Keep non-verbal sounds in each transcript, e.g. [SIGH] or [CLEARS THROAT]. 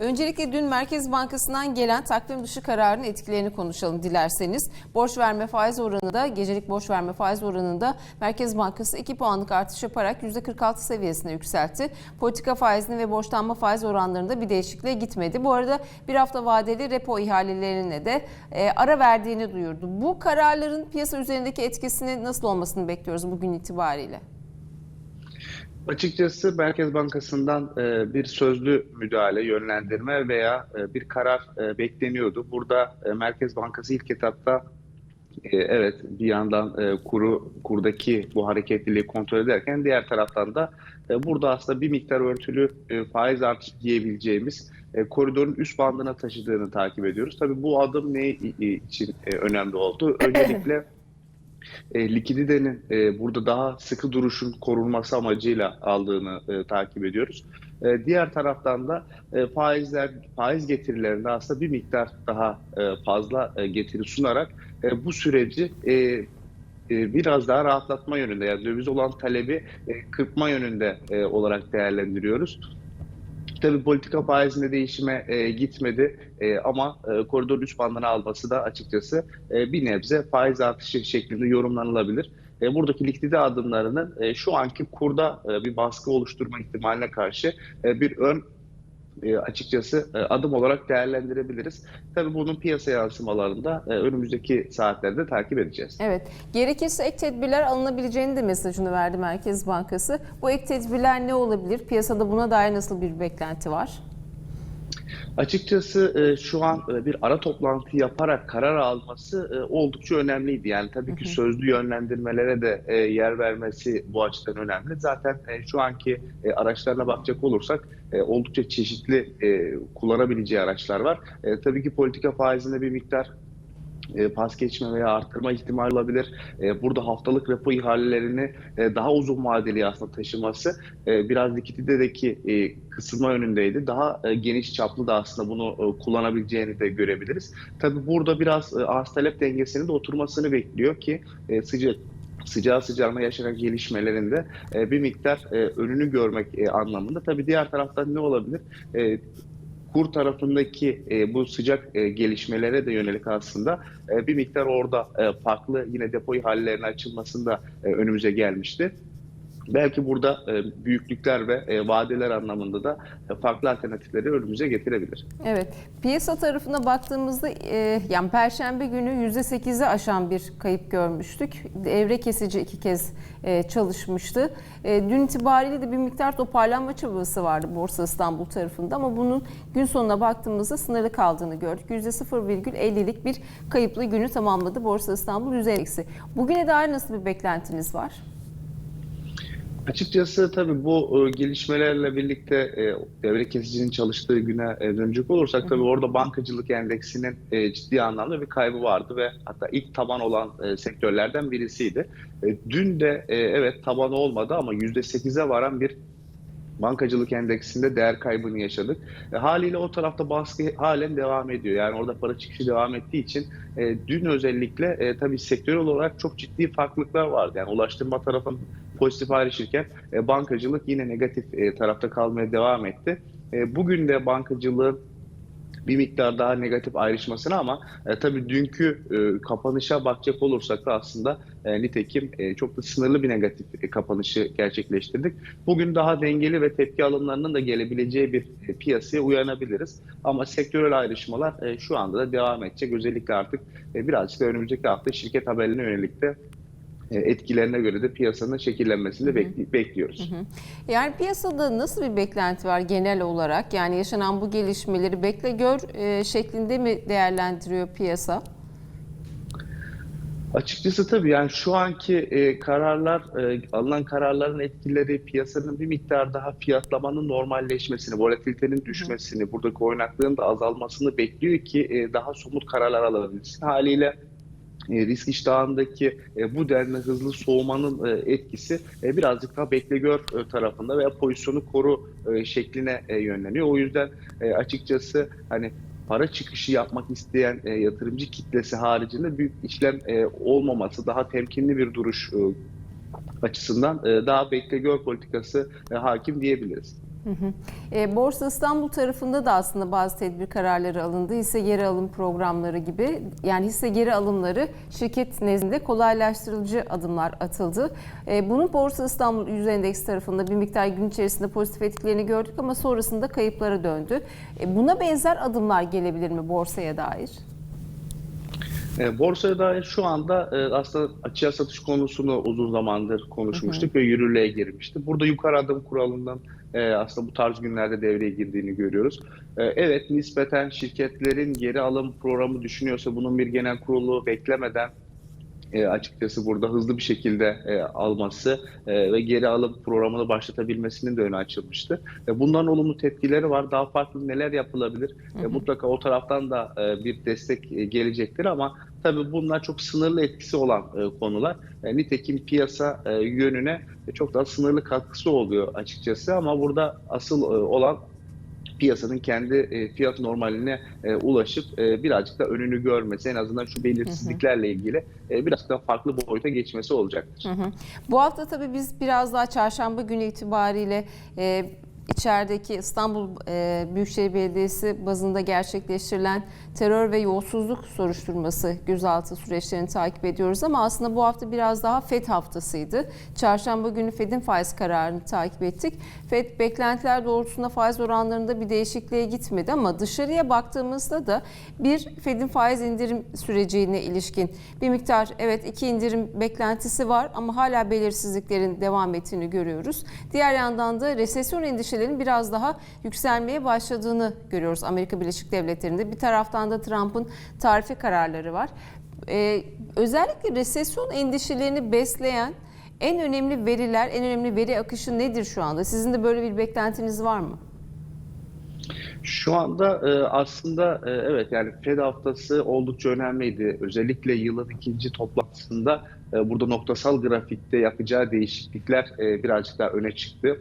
Öncelikle dün Merkez Bankası'ndan gelen takvim dışı kararın etkilerini konuşalım dilerseniz. Borç verme faiz oranında, gecelik borç verme faiz oranında Merkez Bankası 2 puanlık artış yaparak %46 seviyesine yükseltti. Politika faizini ve borçlanma faiz oranlarında bir değişikliğe gitmedi. Bu arada bir hafta vadeli repo ihalelerine de e, ara verdiğini duyurdu. Bu kararların piyasa üzerindeki etkisini nasıl olmasını bekliyoruz bugün itibariyle? Açıkçası Merkez Bankası'ndan e, bir sözlü müdahale, yönlendirme veya e, bir karar e, bekleniyordu. Burada e, Merkez Bankası ilk etapta e, evet bir yandan e, kuru kurdaki bu hareketliliği kontrol ederken diğer taraftan da e, burada aslında bir miktar örtülü e, faiz artışı diyebileceğimiz e, koridorun üst bandına taşıdığını takip ediyoruz. Tabii bu adım ne için e, önemli oldu? [CLEARS THROAT] Öncelikle e, likiditenin e, burada daha sıkı duruşun korunması amacıyla aldığını e, takip ediyoruz. E, diğer taraftan da e, faizler faiz getirilerinde aslında bir miktar daha e, fazla e, getiri sunarak e, bu süreci e, e, biraz daha rahatlatma yönünde yani döviz olan talebi e, kırpma yönünde e, olarak değerlendiriyoruz. Tabii politika faizinde değişime e, gitmedi e, ama e, koridor üst bandına alması da açıkçası e, bir nebze faiz artışı şeklinde yorumlanılabilir. E, buradaki likidite adımlarının e, şu anki kurda e, bir baskı oluşturma ihtimaline karşı e, bir ön e, açıkçası e, adım olarak değerlendirebiliriz. Tabii bunun piyasa yansımalarını da e, önümüzdeki saatlerde takip edeceğiz. Evet. Gerekirse ek tedbirler alınabileceğini de mesajını verdi Merkez Bankası. Bu ek tedbirler ne olabilir? Piyasada buna dair nasıl bir beklenti var? Açıkçası e, şu an e, bir ara toplantı yaparak karar alması e, oldukça önemliydi. Yani tabii ki sözlü yönlendirmelere de yer vermesi bu açıdan önemli. Zaten şu anki araçlarına bakacak olursak oldukça çeşitli kullanabileceği araçlar var. Tabii ki politika faizinde bir miktar e, pas geçme veya arttırma ihtimali olabilir. E, burada haftalık repo ihalelerini e, daha uzun vadeli aslında taşıması e, biraz likiditedeki e, kısılma yönündeydi. Daha e, geniş çaplı da aslında bunu e, kullanabileceğini de görebiliriz. Tabii burada biraz e, arz talep dengesinin de oturmasını bekliyor ki e, sıcak sıcağı sıcağına yaşanan gelişmelerinde e, bir miktar e, önünü görmek e, anlamında. Tabii diğer taraftan ne olabilir? E, kur tarafındaki e, bu sıcak e, gelişmelere de yönelik aslında e, bir miktar orada e, farklı yine depo ihalelerinin açılmasında e, önümüze gelmişti. Belki burada e, büyüklükler ve e, vadeler anlamında da e, farklı alternatifleri önümüze getirebilir. Evet. Piyasa tarafına baktığımızda e, yani Perşembe günü %8'i aşan bir kayıp görmüştük. Evre kesici iki kez çalışmıştı. Dün itibariyle de bir miktar toparlanma çabası vardı Borsa İstanbul tarafında ama bunun gün sonuna baktığımızda sınırlı kaldığını gördük. %0,50'lik bir kayıplı günü tamamladı Borsa İstanbul %eksi. Bugüne dair nasıl bir beklentiniz var? Açıkçası tabii bu e, gelişmelerle birlikte e, devre kesicinin çalıştığı güne e, dönecek olursak tabii orada bankacılık endeksinin e, ciddi anlamda bir kaybı vardı ve hatta ilk taban olan e, sektörlerden birisiydi. E, dün de e, evet taban olmadı ama %8'e varan bir bankacılık endeksinde değer kaybını yaşadık. E, haliyle o tarafta baskı halen devam ediyor. Yani orada para çıkışı devam ettiği için e, dün özellikle e, tabii sektörel olarak çok ciddi farklılıklar vardı. Yani ulaştırma tarafın pozitif ayrışırken e, bankacılık yine negatif e, tarafta kalmaya devam etti. E, bugün de bankacılığın bir miktar daha negatif ayrışmasına ama e, tabii dünkü e, kapanışa bakacak olursak da aslında e, nitekim e, çok da sınırlı bir negatif e, kapanışı gerçekleştirdik. Bugün daha dengeli ve tepki alımlarının da gelebileceği bir e, piyasaya uyanabiliriz. Ama sektörel ayrışmalar e, şu anda da devam edecek. Özellikle artık e, birazcık da önümüzdeki hafta şirket haberine yönelik de etkilerine göre de piyasanın şekillenmesini de bekli- bekliyoruz. Yani piyasada nasıl bir beklenti var genel olarak? Yani yaşanan bu gelişmeleri bekle gör e, şeklinde mi değerlendiriyor piyasa? Açıkçası tabii yani şu anki e, kararlar, e, alınan kararların etkileri piyasanın bir miktar daha fiyatlamanın normalleşmesini, volatilitenin düşmesini, buradaki oynaklığın da azalmasını bekliyor ki e, daha somut kararlar alabilsin. Haliyle e, risk iştahındaki e, bu denli hızlı soğumanın e, etkisi e, birazcık daha bekle gör e, tarafında veya pozisyonu koru e, şekline e, yönleniyor. O yüzden e, açıkçası hani para çıkışı yapmak isteyen e, yatırımcı kitlesi haricinde büyük işlem e, olmaması, daha temkinli bir duruş e, açısından e, daha bekle gör politikası e, hakim diyebiliriz. E, Borsa İstanbul tarafında da aslında bazı tedbir kararları alındı. Hisse geri alım programları gibi. Yani hisse geri alımları şirket nezdinde kolaylaştırıcı adımlar atıldı. E, bunun Borsa İstanbul Yüz Endeks tarafında bir miktar gün içerisinde pozitif etkilerini gördük ama sonrasında kayıplara döndü. E, buna benzer adımlar gelebilir mi borsaya dair? E, Borsaya dair şu anda e, aslında açığa satış konusunu uzun zamandır konuşmuştuk ve yürürlüğe girmişti. Burada yukarı adım kuralından e, aslında bu tarz günlerde devreye girdiğini görüyoruz. E, Evet, nispeten şirketlerin geri alım programı düşünüyorsa bunun bir genel kurulu beklemeden e, açıkçası burada hızlı bir şekilde e, alması e, ve geri alım programını başlatabilmesinin de önü açılmıştı. E, bundan olumlu tepkileri var. Daha farklı neler yapılabilir? E, mutlaka o taraftan da e, bir destek e, gelecektir ama tabii bunlar çok sınırlı etkisi olan e, konular. E, nitekim piyasa e, yönüne çok daha sınırlı katkısı oluyor açıkçası ama burada asıl e, olan piyasanın kendi e, fiyat normaline e, ulaşıp e, birazcık da önünü görmesi, en azından şu belirsizliklerle ilgili e, birazcık daha farklı boyuta geçmesi olacaktır. Hı hı. Bu hafta tabii biz biraz daha çarşamba günü itibariyle e, içerideki İstanbul e, Büyükşehir Belediyesi bazında gerçekleştirilen terör ve yolsuzluk soruşturması gözaltı süreçlerini takip ediyoruz ama aslında bu hafta biraz daha FED haftasıydı. Çarşamba günü FED'in faiz kararını takip ettik. FED beklentiler doğrultusunda faiz oranlarında bir değişikliğe gitmedi ama dışarıya baktığımızda da bir FED'in faiz indirim sürecine ilişkin bir miktar evet iki indirim beklentisi var ama hala belirsizliklerin devam ettiğini görüyoruz. Diğer yandan da resesyon endişelerinin biraz daha yükselmeye başladığını görüyoruz Amerika Birleşik Devletleri'nde. Bir taraftan da Trump'ın tarifi kararları var. Ee, özellikle resesyon endişelerini besleyen en önemli veriler, en önemli veri akışı nedir şu anda? Sizin de böyle bir beklentiniz var mı? Şu anda e, aslında e, evet yani Fed haftası oldukça önemliydi. Özellikle yılın ikinci toplantısında e, burada noktasal grafikte yapacağı değişiklikler birazcık daha öne çıktı.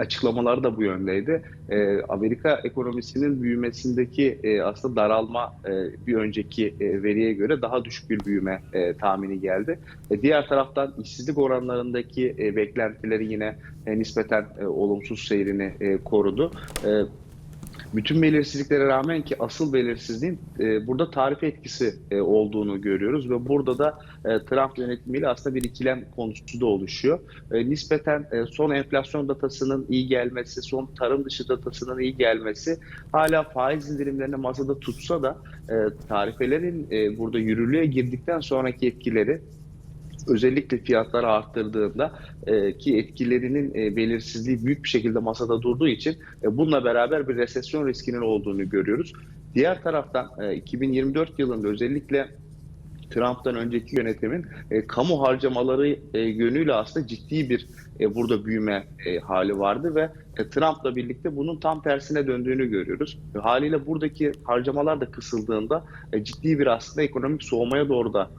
Açıklamaları da bu yöndeydi. E, Amerika ekonomisinin büyümesindeki e, aslında daralma e, bir önceki e, veriye göre daha düşük bir büyüme e, tahmini geldi. E, diğer taraftan işsizlik oranlarındaki e, beklentileri yine e, nispeten e, olumsuz seyrini e, korudu. E, bütün belirsizliklere rağmen ki asıl belirsizliğin e, burada tarife etkisi e, olduğunu görüyoruz ve burada da e, Trump yönetimiyle aslında bir ikilem konusu da oluşuyor. E, nispeten e, son enflasyon datasının iyi gelmesi, son tarım dışı datasının iyi gelmesi hala faiz indirimlerini masada tutsa da e, tarifelerin e, burada yürürlüğe girdikten sonraki etkileri özellikle fiyatları arttırdığında e, ki etkilerinin e, belirsizliği büyük bir şekilde masada durduğu için e, bununla beraber bir resesyon riskinin olduğunu görüyoruz. Diğer taraftan e, 2024 yılında özellikle Trump'tan önceki yönetimin e, kamu harcamaları e, yönüyle aslında ciddi bir e, burada büyüme e, hali vardı ve e, Trump'la birlikte bunun tam tersine döndüğünü görüyoruz. E, haliyle buradaki harcamalar da kısıldığında e, ciddi bir aslında ekonomik soğumaya doğru da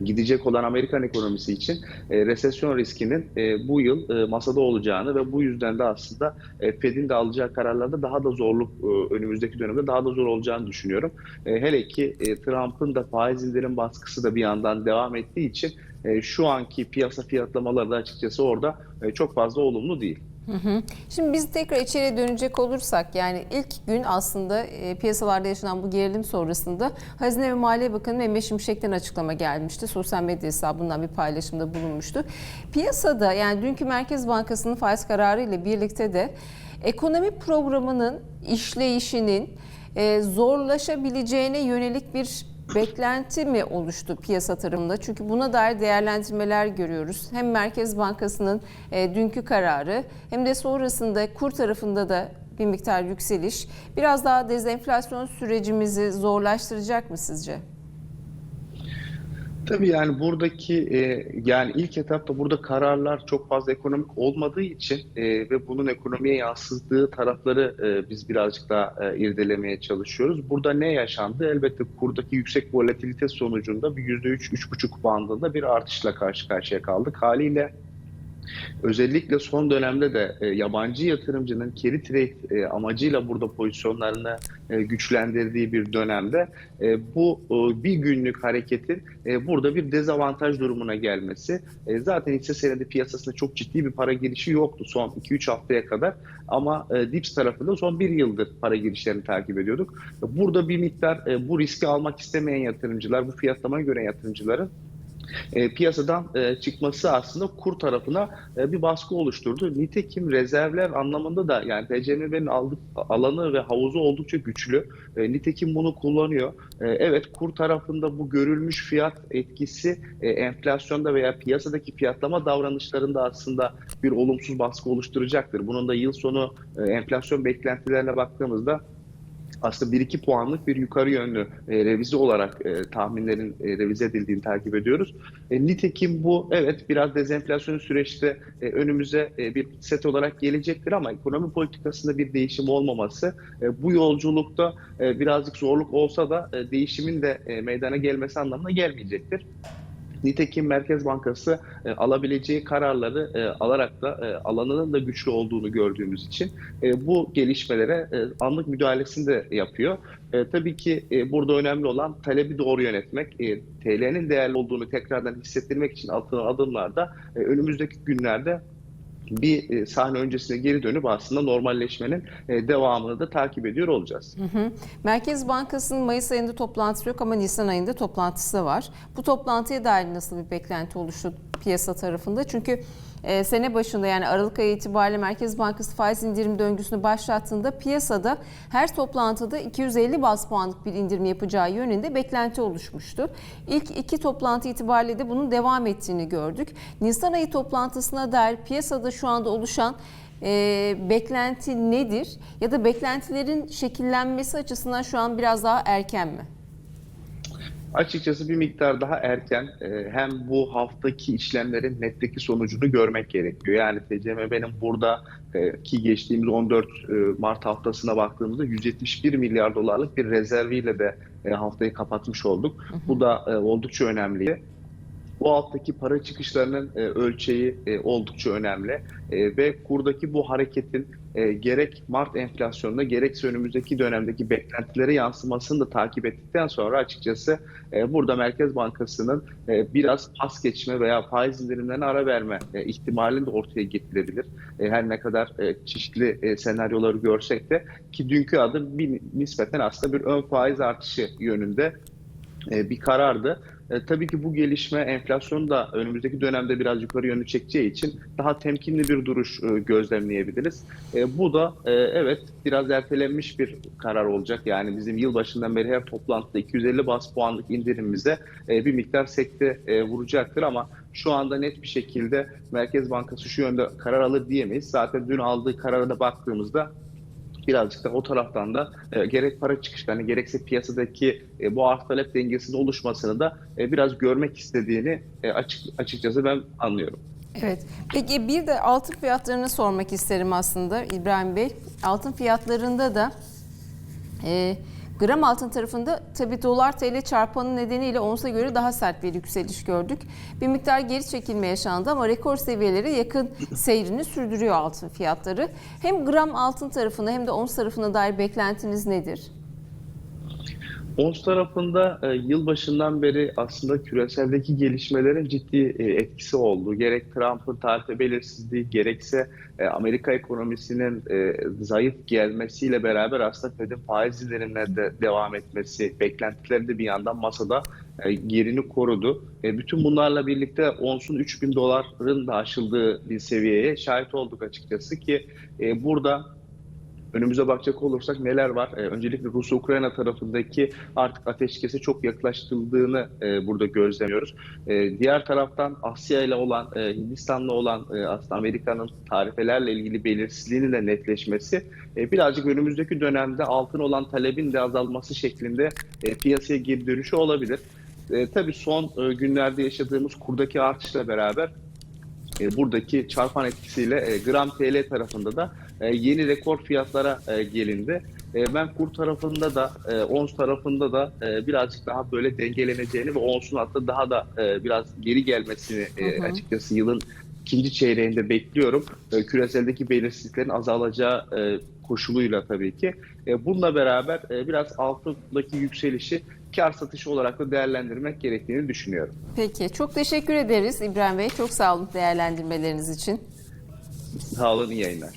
gidecek olan Amerikan ekonomisi için e, resesyon riskinin e, bu yıl e, masada olacağını ve bu yüzden de aslında e, Fed'in de alacağı kararlarda daha da zorluk e, önümüzdeki dönemde daha da zor olacağını düşünüyorum. E, hele ki e, Trump'ın da faiz indirim baskısı da bir yandan devam ettiği için e, şu anki piyasa fiyatlamaları da açıkçası orada e, çok fazla olumlu değil. Hı hı. Şimdi biz tekrar içeriye dönecek olursak yani ilk gün aslında e, piyasalarda yaşanan bu gerilim sonrasında Hazine ve Maliye Bakanı Mehmet Şimşek'ten açıklama gelmişti. Sosyal medya hesabından bir paylaşımda bulunmuştu. Piyasada yani dünkü Merkez Bankası'nın faiz kararı ile birlikte de ekonomi programının işleyişinin e, zorlaşabileceğine yönelik bir beklenti mi oluştu piyasa tarımında? Çünkü buna dair değerlendirmeler görüyoruz. Hem Merkez Bankası'nın e, dünkü kararı hem de sonrasında kur tarafında da bir miktar yükseliş biraz daha dezenflasyon sürecimizi zorlaştıracak mı sizce? Tabii yani buradaki e, yani ilk etapta burada kararlar çok fazla ekonomik olmadığı için e, ve bunun ekonomiye yansıdığı tarafları e, biz birazcık daha e, irdelemeye çalışıyoruz. Burada ne yaşandı? Elbette kurdaki yüksek volatilite sonucunda bir %3-3,5 bandında bir artışla karşı karşıya kaldık. Haliyle Özellikle son dönemde de e, yabancı yatırımcının carry trade e, amacıyla burada pozisyonlarını e, güçlendirdiği bir dönemde e, bu e, bir günlük hareketin e, burada bir dezavantaj durumuna gelmesi. E, zaten hisse senedi piyasasında çok ciddi bir para girişi yoktu son 2-3 haftaya kadar ama e, Dips tarafında son bir yıldır para girişlerini takip ediyorduk. Burada bir miktar e, bu riski almak istemeyen yatırımcılar, bu fiyatlamaya göre yatırımcıların e, piyasadan e, çıkması aslında kur tarafına e, bir baskı oluşturdu. Nitekim rezervler anlamında da yani TCMB'nin aldık alanı ve havuzu oldukça güçlü. E, nitekim bunu kullanıyor. E, evet kur tarafında bu görülmüş fiyat etkisi e, enflasyonda veya piyasadaki fiyatlama davranışlarında aslında bir olumsuz baskı oluşturacaktır. Bunun da yıl sonu e, enflasyon beklentilerine baktığımızda aslında 1-2 puanlık bir yukarı yönlü e, revize olarak e, tahminlerin e, revize edildiğini takip ediyoruz. E, nitekim bu evet biraz dezenflasyon süreçte e, önümüze e, bir set olarak gelecektir ama ekonomi politikasında bir değişim olmaması e, bu yolculukta e, birazcık zorluk olsa da e, değişimin de e, meydana gelmesi anlamına gelmeyecektir. Nitekim Merkez Bankası e, alabileceği kararları e, alarak da e, alanının da güçlü olduğunu gördüğümüz için e, bu gelişmelere e, anlık müdahalesini de yapıyor. E, tabii ki e, burada önemli olan talebi doğru yönetmek, e, TL'nin değerli olduğunu tekrardan hissettirmek için atılan adımlarda e, önümüzdeki günlerde bir e, sahne öncesine geri dönüp aslında normalleşmenin e, devamını da takip ediyor olacağız. Hı hı. Merkez Bankası'nın Mayıs ayında toplantısı yok ama Nisan ayında toplantısı var. Bu toplantıya dair nasıl bir beklenti oluştu piyasa tarafında? Çünkü e, sene başında yani Aralık ayı itibariyle Merkez Bankası faiz indirim döngüsünü başlattığında piyasada her toplantıda 250 bas puanlık bir indirim yapacağı yönünde beklenti oluşmuştu. İlk iki toplantı itibariyle de bunun devam ettiğini gördük. Nisan ayı toplantısına dair piyasada şu anda oluşan e, beklenti nedir? Ya da beklentilerin şekillenmesi açısından şu an biraz daha erken mi? Açıkçası bir miktar daha erken e, hem bu haftaki işlemlerin netteki sonucunu görmek gerekiyor. Yani TCMB'nin burada e, ki geçtiğimiz 14 e, Mart haftasına baktığımızda 171 milyar dolarlık bir rezerviyle de e, haftayı kapatmış olduk. Bu da e, oldukça önemli. Bu alttaki para çıkışlarının e, ölçeği e, oldukça önemli E, ve kurdaki bu hareketin e, gerek Mart enflasyonunda gerekse önümüzdeki dönemdeki beklentilere yansımasını da takip ettikten sonra açıkçası e, burada Merkez Bankası'nın e, biraz pas geçme veya faiz indirimlerine ara verme e, ihtimalini de ortaya getirebilir. E, her ne kadar e, çeşitli e, senaryoları görsek de ki dünkü adım bir nispeten aslında bir ön faiz artışı yönünde e, bir karardı. E, tabii ki bu gelişme enflasyonu da önümüzdeki dönemde biraz yukarı yönlü çekeceği için daha temkinli bir duruş e, gözlemleyebiliriz. E, bu da e, evet biraz ertelenmiş bir karar olacak. Yani bizim yılbaşından beri her toplantıda 250 bas puanlık indirimimize e, bir miktar sekte e, vuracaktır ama şu anda net bir şekilde Merkez Bankası şu yönde karar alır diyemeyiz. Zaten dün aldığı karara da baktığımızda birazcık da o taraftan da e, gerek para çıkışlarını gerekse piyasadaki e, bu arz talep dengesinin oluşmasını da e, biraz görmek istediğini e, açık açıkçası ben anlıyorum. Evet. Peki bir de altın fiyatlarını sormak isterim aslında İbrahim Bey. Altın fiyatlarında da e, gram altın tarafında tabii dolar TL çarpanı nedeniyle onsa göre daha sert bir yükseliş gördük. Bir miktar geri çekilme yaşandı ama rekor seviyelere yakın seyrini sürdürüyor altın fiyatları. Hem gram altın tarafına hem de ons tarafına dair beklentiniz nedir? Ons tarafında e, yılbaşından beri aslında küreseldeki gelişmelerin ciddi e, etkisi oldu. Gerek Trump'ın tarife belirsizliği gerekse e, Amerika ekonomisinin e, zayıf gelmesiyle beraber aslında Fed'in faiz indirimlerinde devam etmesi beklentileri de bir yandan masada e, yerini korudu. E, bütün bunlarla birlikte onsun 3000 doların da aşıldığı bir seviyeye şahit olduk açıkçası ki e, burada Önümüze bakacak olursak neler var? Ee, öncelikle Rus-Ukrayna tarafındaki artık ateşkese çok yaklaştırıldığını e, burada gözlemiyoruz. E, diğer taraftan Asya ile olan, e, Hindistan'la olan e, aslında Amerika'nın tarifelerle ilgili belirsizliğinin de netleşmesi e, birazcık önümüzdeki dönemde altın olan talebin de azalması şeklinde e, piyasaya geri dönüşü olabilir. E, tabii son e, günlerde yaşadığımız kurdaki artışla beraber e, buradaki çarpan etkisiyle e, gram TL tarafında da e, yeni rekor fiyatlara e, gelindi. E, ben kur tarafında da, e, ons tarafında da e, birazcık daha böyle dengeleneceğini ve onsun hatta daha da e, biraz geri gelmesini e, açıkçası yılın ikinci çeyreğinde bekliyorum. E, küreseldeki belirsizliklerin azalacağı e, koşuluyla tabii ki. E, bununla beraber e, biraz altındaki yükselişi kar satışı olarak da değerlendirmek gerektiğini düşünüyorum. Peki çok teşekkür ederiz İbrahim Bey. Çok sağ olun değerlendirmeleriniz için. Sağ olun, yayınlar.